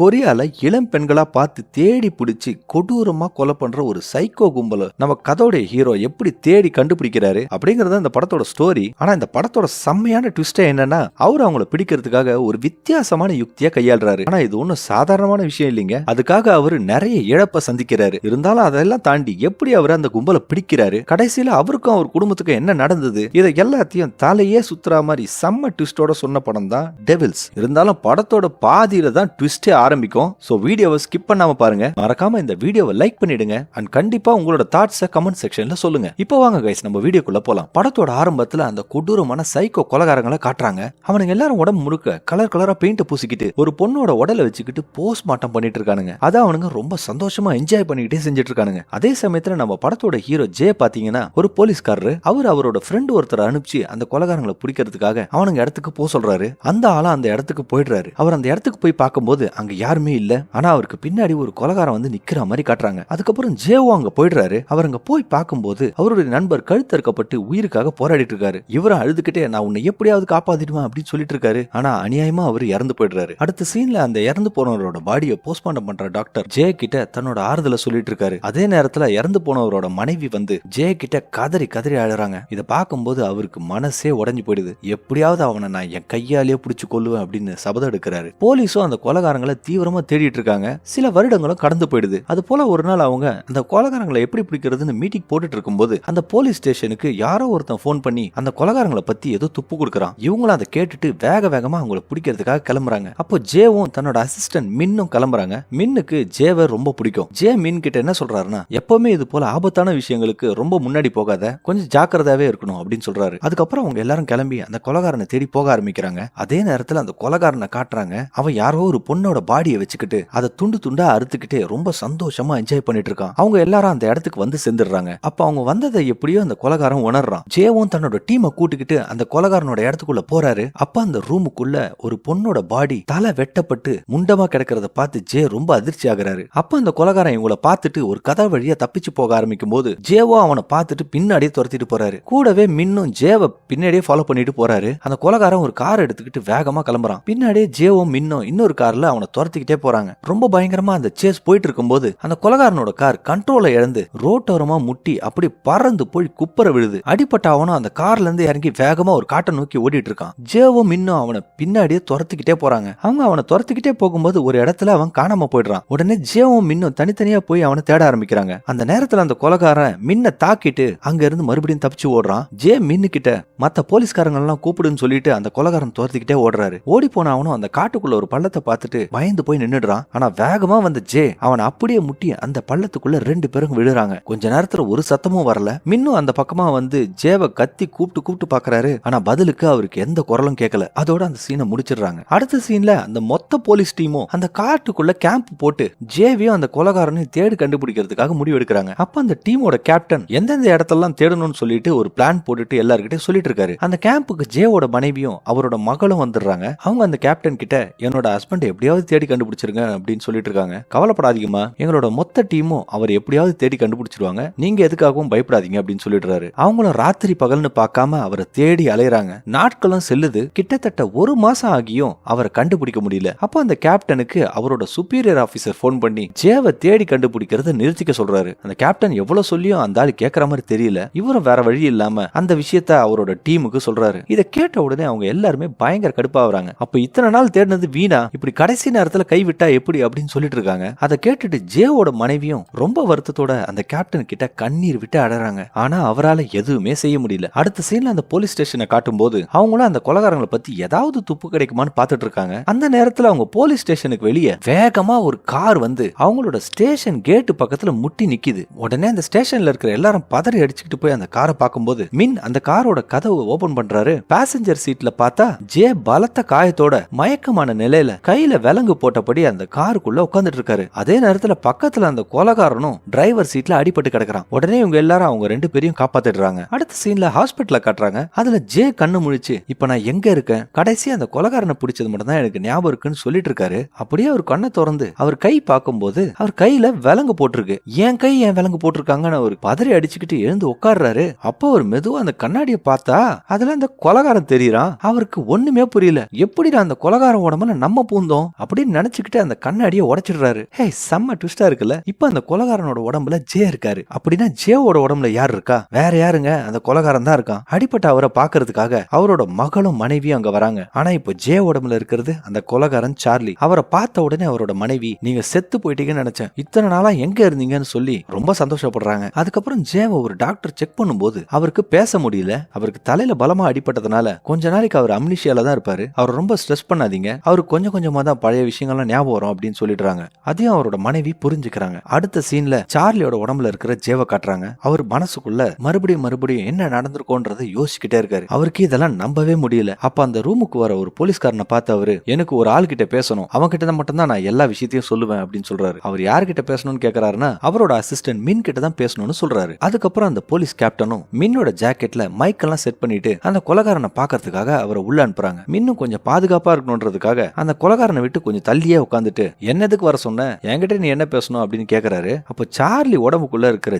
கொரியால இளம் பெண்களா பார்த்து தேடி பிடிச்சி கொடூரமா கொலை பண்ற ஒரு சைக்கோ கும்பல. நம்ம கதோடைய ஹீரோ எப்படி தேடி கண்டுபிடிக்கிறாரு அப்படிங்கறத இந்த படத்தோட ஸ்டோரி ஆனா இந்த படத்தோட செம்மையான ட்விஸ்டே என்னன்னா அவர் அவங்கள பிடிக்கிறதுக்காக ஒரு வித்தியாசமான யுக்தியா கையாளுறாரு. ஆனா இது ஒன்றும் சாதாரணமான விஷயம் இல்லைங்க. அதுக்காக அவர் நிறைய இழப்பை சந்திக்கிறாரு. இருந்தாலும் அதெல்லாம் தாண்டி எப்படி அவர் அந்த கும்பலை பிடிக்கிறாரு? கடைசியில அவருக்கும் அவர் குடும்பத்துக்கும் என்ன நடந்தது? இதை எல்லாத்தையும் தலையே சுத்துற மாதிரி செம்ம ட்விஸ்டோட சொன்ன படம் தான் டெவில்ஸ் இருந்தாலும் படத்தோட பாதியில தான் ட்விஸ்டே ஆரம்பிக்கும். சோ வீடியோவை ஸ்கிப் பண்ணாம பாருங்க. மறக்காம இந்த வீடியோவை லைக் பண்ணிடுங்க. அண்ட் கண்டிப்பா உங்களோட தாட்ஸை கமெண்ட் செக்ஷன்ல சொல்லுங்க. இப்போ வாங்க கைஸ் நம்ம வீடியோக்குள்ள போலாம். படத்தோட ஆரம்பத்துல அந்த கொடூரமான சைக்கோ கொலகாரங்களை காட்டுறாங்க. அவனுங்க எல்லாரும் உடம்பு முழுக்க கலர் கலரா பெயிண்ட் பூசிக்கிட்டு ஒரு பொண்ணோட உடலை வச்சுக்கிட்டு போஸ்ட் மார்ட்டம் பண்ணிட்டு இருக்கானுங்க. அதை அவனுங்க ரொம்ப சந்தோஷமா என்ஜாய் பண்ணிக்கிட்டே செஞ்சுட்டு இருக்கானுங்க. அதே சமயத்துல நம்ம படத்தோட ஹீரோ ஜே பாத்தீங்கன்னா ஒரு போலீஸ்காரரு. அவர் அவரோட ஃப்ரெண்ட் ஒருத்தர் அனுப்பிச்சு அந்த கொலகாரங்களை பிடிக்கிறதுக்காக அவனுங்க இடத்துக்கு போக சொல்றாரு. அந்த ஆளா அந்த இடத்துக்கு போயிடுறாரு. அவர் அந்த இடத்துக்கு போய் பார்க்கும்போது அங்க அங்க யாருமே இல்ல. ஆனா அவருக்கு பின்னாடி ஒரு கொலகாரம் வந்து நிக்கிற மாதிரி காட்டுறாங்க. அதுக்கப்புறம் ஜேவோ அங்க போயிடுறாரு. அவர் அங்க போய் பார்க்கும்போது அவருடைய நண்பர் கழுத்தறுக்கப்பட்டு உயிருக்காக போராடிட்டு இருக்காரு. இவரும் அழுதுகிட்டே நான் உன்னை எப்படியாவது காப்பாத்திடுவேன் அப்படின்னு சொல்லிட்டு இருக்காரு. ஆனா அநியாயமா அவர் இறந்து போயிடுறாரு. அடுத்த சீன்ல அந்த இறந்து போனவரோட பாடியை போஸ்ட்மார்ட்டம் பண்ற டாக்டர் ஜே கிட்ட தன்னோட ஆறுதலை சொல்லிட்டு இருக்காரு. அதே நேரத்துல இறந்து போனவரோட மனைவி வந்து ஜே கிட்ட கதறி கதறி அழுறாங்க. இதை பார்க்கும்போது அவருக்கு மனசே உடஞ்சு போயிடுது. எப்படியாவது அவனை நான் என் கையாலேயே பிடிச்சு கொள்ளுவேன் அப்படின்னு சபதம் எடுக்கிறாரு. போலீஸும் அந்த கொலகாரங்களை தீவிரமா தேடிட்டு இருக்காங்க. சில வருடங்களும் கடந்து போயிடுது. அது போல ஒரு நாள் அவங்க அந்த கொலகாரங்களை எப்படி பிடிக்கிறதுன்னு மீட்டிங் போட்டுட்டு இருக்கும்போது அந்த போலீஸ் ஸ்டேஷனுக்கு யாரோ ஒருத்தன் போன் பண்ணி அந்த கொலகாரங்களை பத்தி ஏதோ துப்பு கொடுக்குறான். இவங்களும் அதை கேட்டுட்டு வேக வேகமா அவங்கள பிடிக்கிறதுக்காக கிளம்புறாங்க. அப்போ ஜேவும் தன்னோட அசிஸ்டன்ட் மின்னும் கிளம்புறாங்க. மின்னுக்கு ஜேவை ரொம்ப பிடிக்கும். ஜே மின் கிட்ட என்ன சொல்றாருன்னா எப்பவுமே இது போல ஆபத்தான விஷயங்களுக்கு ரொம்ப முன்னாடி போகாத கொஞ்சம் ஜாக்கிரதாவே இருக்கணும் அப்படின்னு சொல்றாரு. அதுக்கப்புறம் அவங்க எல்லாரும் கிளம்பி அந்த கொலகாரனை தேடி போக ஆரம்பிக்கிறாங்க. அதே நேரத்தில் அந்த கொலகாரனை காட்டுறாங்க. அவன் யாரோ ஒரு பொண்ணோட பாடியை வச்சுக்கிட்டு அதை துண்டு துண்டா அறுத்துக்கிட்டே ரொம்ப சந்தோஷமா என்ஜாய் பண்ணிட்டு இருக்கான். அவங்க எல்லாரும் அந்த இடத்துக்கு வந்து சேர்ந்துடுறாங்க. அப்ப அவங்க வந்ததை எப்படியோ அந்த கொலகாரன் உணர்றான். ஜேவும் தன்னோட டீமை கூட்டிக்கிட்டு அந்த கொலகாரனோட இடத்துக்குள்ள போறாரு. அப்ப அந்த ரூமுக்குள்ள ஒரு பொண்ணோட பாடி தலை வெட்டப்பட்டு முண்டமா கிடக்கிறத பார்த்து ஜே ரொம்ப அதிர்ச்சி ஆகுறாரு. அப்ப அந்த கொலகாரன் இவங்கள பார்த்துட்டு ஒரு கதை வழியா தப்பிச்சு போக ஆரம்பிக்கும் போது ஜேவோ அவனை பார்த்துட்டு பின்னாடியே துரத்திட்டு போறாரு. கூடவே மின்னும் ஜேவை பின்னாடியே ஃபாலோ பண்ணிட்டு போறாரு. அந்த கொலகாரன் ஒரு கார் எடுத்துக்கிட்டு வேகமா கிளம்புறான். பின்னாடியே ஜேவும் மின்னும் இன்னொரு கார்ல அவனை துரத்திக்கிட்டே போறாங்க. ரொம்ப பயங்கரமா அந்த சேஸ் போயிட்டு இருக்கும்போது அந்த கொலகாரனோட கார் கண்ட்ரோலை இழந்து ரோட்டோரமா முட்டி அப்படி பறந்து போய் குப்பரை விழுது. அடிப்பட்ட அவனும் அந்த கார்ல இருந்து இறங்கி வேகமா ஒரு காட்டை நோக்கி ஓடிட்டு இருக்கான் ஜேவும் மின்னும் அவனை பின்னாடியே துரத்திக்கிட்டே போறாங்க. அவங்க அவனை துரத்திக்கிட்டே போகும்போது ஒரு இடத்துல அவன் காணாம போயிடுறான். உடனே ஜேவும் மின்னும் தனித்தனியா போய் அவனை தேட ஆரம்பிக்கிறாங்க. அந்த நேரத்துல அந்த கொலகாரன் மின்ன தாக்கிட்டு அங்க இருந்து மறுபடியும் தப்பிச்சு ஓடுறான். ஜே மின்னு கிட்ட மத்த போலீஸ்காரங்க எல்லாம் கூப்பிடுன்னு சொல்லிட்டு அந்த கொலகாரன் துரத்திக்கிட்டே ஓடுறாரு. ஓடி போன அவனும் அந்த காட்டுக்குள்ள ஒரு பள்ளத்தை பார்த்துட்டு பயந்து போய் நின்னுடுறான். ஆனா வேகமா வந்த ஜே அவன் அப்படியே முட்டி அந்த பள்ளத்துக்குள்ள ரெண்டு பேரும் விழுறாங்க. கொஞ்ச நேரத்துல ஒரு சத்தமும் வரல. மின்னும் அந்த பக்கமா வந்து ஜேவை கத்தி கூப்பிட்டு கூப்பிட்டு பாக்குறாரு. ஆனா பதிலுக்கு அவருக்கு எந்த குரலும் கேட்கல அதோட அந்த சீனை முடிச்சிடுறாங்க. அடுத்த சீன்ல அந்த மொத்த போலீஸ் டீமும் அந்த காட்டுக்குள்ள கேம்ப் போட்டு ஜேவியும் அந்த கொலகாரனையும் தேடி கண்டுபிடிக்கிறதுக்காக முடிவு எடுக்கிறாங்க. அப்ப அந்த டீமோட கேப்டன் எந்தெந்த இடத்தெல்லாம் தேடணும்னு சொல்லிட்டு ஒரு பிளான் போட்டுட்டு எல்லார்கிட்டயும் சொல்லிட்டு இருக்காரு. அந்த கேம்புக்கு ஜேவோட மனைவியும் அவரோட மகளும் வந்துடுறாங்க. அவங்க அந்த கேப்டன் கிட்ட என்னோட ஹஸ்பண்ட் எப்படியாவது தேடி கண்டுபிடிச்சிருங்க அப்படின்னு சொல்லிட்டு இருக்காங்க. கவலைப்படாதீங்கம்மா. எங்களோட மொத்த டீமும் அவர் எப்படியாவது தேடி கண்டுபிடிச்சிருவாங்க. நீங்க எதுக்காகவும் பயப்படாதீங்க அப்படின்னு சொல்லிடுறாரு. அவங்களும் ராத்திரி பகல்னு பார்க்காம அவரை தேடி அலையறாங்க. நாட்களும் செல்லுது. கிட்டத்தட்ட ஒரு மாசம் ஆகியும் அவரை கண்டுபிடிக்க முடியல. அப்போ அந்த கேப்டனுக்கு அவரோட சுப்பீரியர் ஆபீசர் போன் பண்ணி ஜேவை தேடி கண்டுபிடிக்கிறத நிறுத்திக்க சொல்றாரு. அந்த கேப்டன் எவ்வளவு சொல்லியும் அந்த ஆளு கேட்கற மாதிரி தெரியல. இவரும் வேற வழி இல்லாம அந்த விஷயத்த அவரோட டீமுக்கு சொல்றாரு. இதை கேட்ட உடனே அவங்க எல்லாருமே பயங்கர கடுப்பாகிறாங்க. அப்ப இத்தனை நாள் தேடினது வீணா? இப்படி கடைசி நேரத்துல கைவிட்டா எப்படி அப்படின்னு சொல்லிட்டு இருக்காங்க. அதை கேட்டுட்டு ஜேவோட மனைவியும் ரொம்ப வருத்தத்தோட அந்த கேப்டன் கிட்ட கண்ணீர் விட்டு அடறாங்க. ஆனா அவரால எதுவுமே செய்ய முடியல. அடுத்த சீன்ல அந்த போலீஸ் ஸ்டேஷனை காட்டும் போது அவங்களும் அந்த கொலகாரங்களை பத்தி ஏதாவது துப்பு கிடைக்குமான்னு பார்த்துட்டு இருக்காங்க. அந்த நேரத்துல அவங்க போலீஸ் ஸ்டேஷனுக்கு வெளியே வேகமா ஒரு கார் வந்து அவங்களோட ஸ்டேஷன் கேட்டு பக்கத்துல முட்டி நிக்குது. உடனே அந்த ஸ்டேஷன்ல இருக்கிற எல்லாரும் பதறி அடிச்சுக்கிட்டு போய் அந்த காரை பார்க்கும்போது மின் அந்த காரோட கதவை ஓபன் பண்றாரு. பேசஞ்சர் சீட்ல பார்த்தா ஜே பலத்த காயத்தோட மயக்கமான நிலையில கையில விலங்கு போட்டபடி அந்த காருக்குள்ள உட்காந்துட்டு இருக்காரு அதே நேரத்துல பக்கத்துல அந்த கொலகாரனும் டிரைவர் சீட்ல அடிபட்டு கிடக்குறான். உடனே இவங்க எல்லாரும் அவங்க ரெண்டு பேரையும் காப்பாத்திடுறாங்க. அடுத்த சீன்ல ஹாஸ்பிட்டல்ல காட்டுறாங்க. அதுல ஜே கண்ணு முழிச்சு இப்ப நான் எங்க இருக்கேன்? கடைசி அந்த கொலகாரனை பிடிச்சது மட்டும் தான் எனக்கு ஞாபகம் இருக்குன்னு சொல்லிட்டு இருக்காரு அப்படியே அவர் கண்ணை திறந்து அவர் கை பார்க்கும்போது அவர் கையில விலங்கு போட்டிருக்கு. என் கை என் விலங்கு போட்டிருக்காங்கன்னு அவர் பதறி அடிச்சுக்கிட்டு எழுந்து உட்காடுறாரு அப்போ அவர் மெதுவா அந்த கண்ணாடியை பார்த்தா அதுல அந்த கொலகாரன் தெரியறான். அவருக்கு ஒண்ணுமே புரியல. எப்படிடா அந்த கொலகாரன் உடம்புல நம்ம பூந்தோம்? அப்படி அப்படின்னு நினைச்சுக்கிட்டு அந்த கண்ணாடியை உடைச்சிடுறாரு. ஹே செம்ம ட்விஸ்டா இருக்குல்ல? இப்ப அந்த கொலகாரனோட உடம்புல ஜே இருக்காரு. அப்படின்னா ஜேவோட உடம்புல யார் இருக்கா? வேற யாருங்க? அந்த கொலகாரன் தான் இருக்கான். அடிப்பட்ட அவரை பாக்குறதுக்காக அவரோட மகளும் மனைவியும் அங்க வராங்க. ஆனா இப்போ ஜே உடம்புல இருக்கிறது அந்த கொலகாரன் சார்லி. அவரை பார்த்த உடனே அவரோட மனைவி நீங்க செத்து போயிட்டீங்கன்னு நினைச்சேன். இத்தனை நாளா எங்க இருந்தீங்கன்னு சொல்லி ரொம்ப சந்தோஷப்படுறாங்க. அதுக்கப்புறம் ஜேவை ஒரு டாக்டர் செக் பண்ணும்போது அவருக்கு பேச முடியல. அவருக்கு தலையில பலமா அடிப்பட்டதுனால கொஞ்ச நாளைக்கு அவர் அம்னிஷியால தான் இருப்பாரு. அவர் ரொம்ப ஸ்ட்ரெஸ் பண்ணாதீங்க. அவர் கொஞ்சம் கொஞ்சமா தான் பழைய விஷயங்கள்லாம் ஞாபகம் வரும் அப்படின்னு சொல்லிடுறாங்க. அதையும் அவரோட மனைவி புரிஞ்சுக்கிறாங்க. அடுத்த சீன்ல சார்லியோட உடம்புல இருக்கிற ஜேவை காட்டுறாங்க. அவர் மனசுக்குள்ள மறுபடியும் மறுபடியும் என்ன நடந்திருக்கோன்றத யோசிச்சுக்கிட்டே இருக்காரு. அவருக்கு இதெல்லாம் நம்பவே முடியல. அப்ப அந்த ரூமுக்கு வர ஒரு போலீஸ்காரனை பார்த்து அவரு எனக்கு ஒரு ஆள் கிட்ட பேசணும். அவன் கிட்ட தான் மட்டும்தான் நான் எல்லா விஷயத்தையும் சொல்லுவேன் அப்படின்னு சொல்றாரு. அவர் யார்கிட்ட பேசணும்னு கேக்குறாருன்னா அவரோட அசிஸ்டன்ட் மின் கிட்ட தான் பேசணும்னு சொல்றாரு. அதுக்கப்புறம் அந்த போலீஸ் கேப்டனும் மின்னோட ஜாக்கெட்ல மைக் எல்லாம் செட் பண்ணிட்டு அந்த கொலகாரனை பாக்குறதுக்காக அவரை உள்ள அனுப்புறாங்க. மின்னும் கொஞ்சம் பாதுகாப்பா இருக்கணும்ன்றதுக்காக அந்த கொலகாரனை விட்டு கொஞ்சம் தள்ளியே உட்காந்துட்டு என்னதுக்கு வர சொன்ன? என்கிட்ட நீ என்ன பேசணும்? அப்படின்னு கேக்குறாரு. அப்போ சார்லி உடம்புக்குள்ள இருக்கிற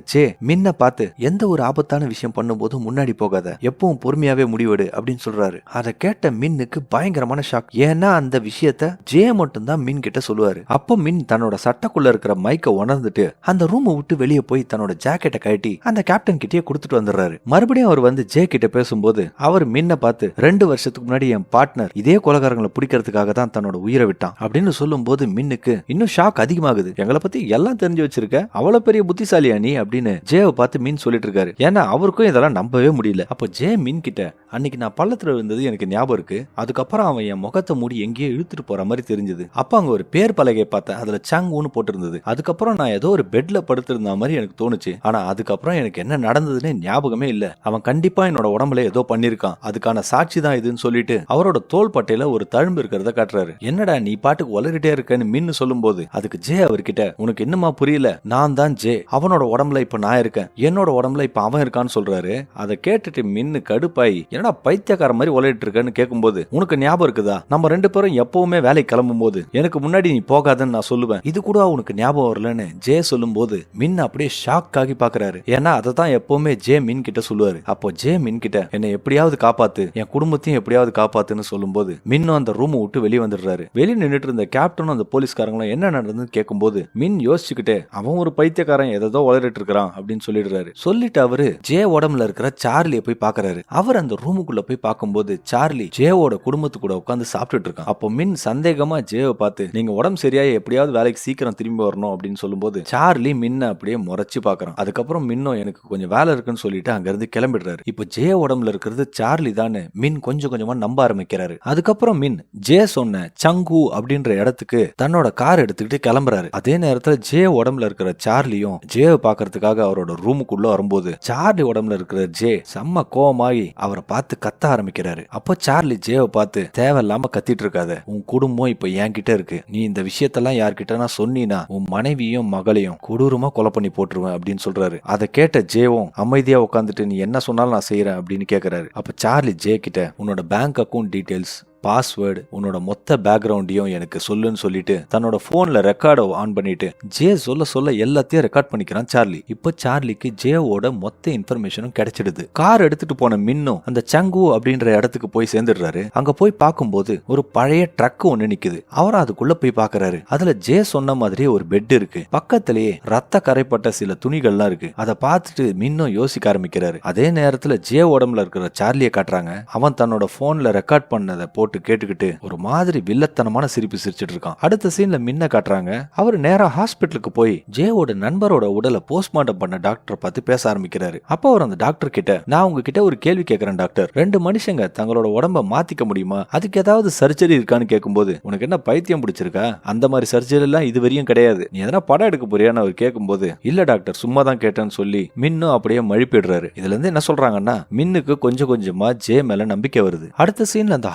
மின்ன பார்த்து எந்த ஒரு ஆபத்தான விஷயம் பண்ணும்போதும் முன்னாடி போகாத. எப்பவும் பொறுமையாவே முடிவெடு அப்படின்னு சொல்றாரு. அதை கேட்ட மின்னுக்கு பயங்கரமான ஷாக். ஏன்னா அந்த விஷயத்த ஜே மட்டும் தான் மின் கிட்ட சொல்லுவாரு. அப்போ மின் தன்னோட சட்டக்குள்ள இருக்கிற மைக்க உணர்ந்துட்டு அந்த ரூமை விட்டு வெளியே போய் தன்னோட ஜாக்கெட்டை கழட்டி அந்த கேப்டன் கிட்டயே கொடுத்துட்டு வந்துடுறாரு. மறுபடியும் அவர் வந்து ஜே கிட்ட பேசும்போது அவர் மின்ன பார்த்து ரெண்டு வருஷத்துக்கு முன்னாடி என் பார்ட்னர் இதே கொலகாரங்களை பிடிக்கிறதுக்காக தான் தன்னோட உயிரை விட்டான். அப்படின்னு சொல்லும்போது மின்னுக்கு இன்னும் ஷாக் அதிகமாகுது. எங்களை பத்தி எல்லாம் தெரிஞ்சு வச்சிருக்க அவ்வளவு பெரிய புத்திசாலியா நீ அப்படின்னு ஜேவை பார்த்து மீன் சொல்லிட்டு இருக்காரு. ஏன்னா அவருக்கும் இதெல்லாம் நம்பவே முடியல. அப்போ ஜே மீன் கிட்ட அன்னைக்கு நான் பள்ளத்துல இருந்தது எனக்கு ஞாபகம் இருக்கு. அதுக்கப்புறம் அவன் என் முகத்தை மூடி எங்கேயோ இழுத்துட்டு போற மாதிரி தெரிஞ்சது. அப்ப அங்க ஒரு பேர் பலகை பார்த்தேன் அதுல சாங்கூன்னு போட்டிருந்தது. அதுக்கப்புறம் நான் ஏதோ ஒரு பெட்ல படுத்திருந்த மாதிரி எனக்கு தோணுச்சு. ஆனா அதுக்கப்புறம் எனக்கு என்ன நடந்ததுன்னு ஞாபகமே இல்ல. அவன் கண்டிப்பா என்னோட உடம்புல ஏதோ பண்ணிருக்கான். அதுக்கான சாட்சி தான் இதுன்னு சொல்லிட்டு அவரோட தோல் பட்டையில ஒரு தழும்பு இருக்கிறத காட்டுறாரு. என்னடா நீ பாட்டுக்கு வளரிட்டே இருக்கன்னு மின்னு சொல்லும்போது அதுக்கு ஜே அவர்கிட்ட உனக்கு என்னமா புரியல? நான் தான் ஜே. அவனோட உடம்புல இப்ப நான் இருக்கேன். என்னோட உடம்புல இப்ப அவன் இருக்கான்னு சொல்றாரு. அதை கேட்டுட்டு மின்னு கடுப்பாயி என்னடா பைத்தியக்கார மாதிரி உலகிட்டு இருக்கன்னு கேட்கும்போது உனக்கு ஞாபகம் இருக்குதா? நம்ம ரெண்டு பேரும் எப்பவுமே வேலைக்கு கிளம்பும் போது எனக்கு முன்னாடி நீ போகாதன்னு நான் சொல்லுவேன். இது கூட உனக்கு ஞாபகம் வரலன்னு ஜே சொல்லும்போது மின் அப்படியே ஷாக் ஆகி பாக்குறாரு. ஏன்னா அதை தான் எப்பவுமே ஜே மின் கிட்ட சொல்லுவாரு. அப்போ ஜே மின் கிட்ட என்னை எப்படியாவது காப்பாத்து என் குடும்பத்தையும் எப்படியாவது காப்பாத்துன்னு சொல்லும்போது மின்னும் அந்த ரூமை விட்டு வெளியே வந்துடுறாரு. வெளியே நின்றுட்டு இருந்த கேப்டனும் அந்த போலீஸ்காரங்களும் என்ன நடந்ததுன்னு கேட்கும்போது மின் யோசிச்சுக்கிட்டே அவன் ஒரு பைத்தியக்காரன் எதோ வளரிட்டு இருக்கிறான் அப்படின்னு சொல்லிடுறாரு. சொல்லிட்டு அவரு ஜே உடம்புல இருக்கிற சார்லியை போய் பாக்குறாரு. அவர் அந்த ரூமுக்குள்ள போய் பார்க்கும்போது சார்லி ஜேவோட குடும்பத்து கூட உட்காந்து சாப்பிட்டுட்டு இருக்கான். அப்போ மின் சந்தேகமா ஜேவை பார்த்து நீங்க உடம்பு சரியாயி எப்படியாவது வேலைக்கு சீக்கிரம் திரும்பி வரணும் அப்படின்னு சொல்லும்போது சார்லி மின்ன அப்படியே முறைச்சு பாக்குறான் அதுக்கப்புறம் மின்னும் எனக்கு கொஞ்சம் வேலை இருக்குன்னு சொல்லிட்டு அங்க இருந்து கிளம்பிடுறாரு. இப்போ ஜே உடம்புல இருக்கிறது சார்லி தானே மின் கொஞ்சம் கொஞ்சமா நம்ப ஆரம்பிக்கிறாரு. அதுக்கப்புறம் மின் ஜே சொன்ன சங்கு அப்படின்ற இடத்துக்கு தன்னோட கார் எடுத்துக்கிட்டு கிளம்புறாரு. அதே நேரத்துல ஜே உடம்புல இருக்கிற சார்லியும் ஜேவை பாக்குறதுக்காக அவரோட ரூமுக்குள்ள வரும்போது சார்லி உடம்புல இருக்கிற ஜே செம்ம கோவமாகி அவரை பார்த்து கத்த ஆரம்பிக்கிறாரு. அப்போ சார்லி ஜேவை பார்த்து தேவையில்லாம கத்திட்டு இருக்காத உன் குடும்பம் இப்ப என்கிட்ட இருக்கு. நீ இந்த விஷயத்தெல்லாம் யார்கிட்ட நான் சொன்னீனா உன் மனைவியும் மகளையும் கொடூரமா கொலை பண்ணி போட்டுருவேன் அப்படின்னு சொல்றாரு. அதை கேட்ட ஜேவும் அமைதியா உட்காந்துட்டு நீ என்ன சொன்னாலும் நான் செய்யறேன் அப்படின்னு கேக்குறாரு. அப்ப சார்லி ஜே கிட்ட உன்னோட பேங்க் அக்கவுண்ட் டீடைல்ஸ் பாஸ்வேர்டு உன்னோட மொத்த பேக்ரவுண்டையும் எனக்கு சொல்லுன்னு சொல்லிட்டு தன்னோட போன்ல ரெக்கார்டை ஆன் பண்ணிட்டு ஜே சொல்ல சொல்ல எல்லாத்தையும் ரெக்கார்ட் பண்ணிக்கிறான் சார்லி. இப்போ சார்லிக்கு ஜேவோட மொத்த இன்ஃபர்மேஷனும் கிடைச்சிடுது. கார் எடுத்துட்டு போன மின்னும் அந்த சங்கு அப்படின்ற இடத்துக்கு போய் சேர்ந்துடுறாரு. அங்க போய் பார்க்கும்போது ஒரு பழைய ட்ரக் ஒண்ணு நிக்குது. அவர் அதுக்குள்ள போய் பாக்குறாரு அதுல ஜே சொன்ன மாதிரியே ஒரு பெட் இருக்கு. பக்கத்திலேயே ரத்த கரைப்பட்ட சில துணிகள்லாம் இருக்கு. அதை பார்த்துட்டு மின்னும் யோசிக்க ஆரம்பிக்கிறாரு. அதே நேரத்துல ஜே உடம்புல இருக்கிற சார்லியை காட்டுறாங்க. அவன் தன்னோட போன்ல ரெக்கார்ட் பண்ணதை போட்டு கேட்டுக்கிட்டு ஒரு மாதிரி வில்லத்தனமான சிரிப்பு சிரிச்சிட்டு இருக்கான். அடுத்த சீன்ல மின்ன காட்டுறாங்க. அவர் நேரா ஹாஸ்பிட்டலுக்கு போய் ஜேவோட நண்பரோட உடலை போஸ்ட்மார்ட்டம் பண்ண டாக்டர் பார்த்து பேச ஆரம்பிக்கிறாரு. அப்போ அவர் அந்த டாக்டர் கிட்ட நான் உங்ககிட்ட ஒரு கேள்வி கேட்கறேன் டாக்டர் ரெண்டு மனுஷங்க தங்களோட உடம்ப மாத்திக்க முடியுமா? அதுக்கு ஏதாவது சர்ஜரி இருக்கான்னு கேட்கும்போது உனக்கு என்ன பைத்தியம் பிடிச்சிருக்கா? அந்த மாதிரி சர்ஜரி எல்லாம் இது வரையும் கிடையாது. நீ எதனா படம் எடுக்க போறியான்னு அவர் கேட்கும்போது இல்ல டாக்டர் சும்மா தான் கேட்டேன்னு சொல்லி மின்னும் அப்படியே மழுப்பிடுறாரு. இதுல இருந்து என்ன சொல்றாங்கன்னா மின்னுக்கு கொஞ்சம் கொஞ்சமா ஜே மேல நம்பிக்கை வருது. அடுத்த சீன்ல அந்த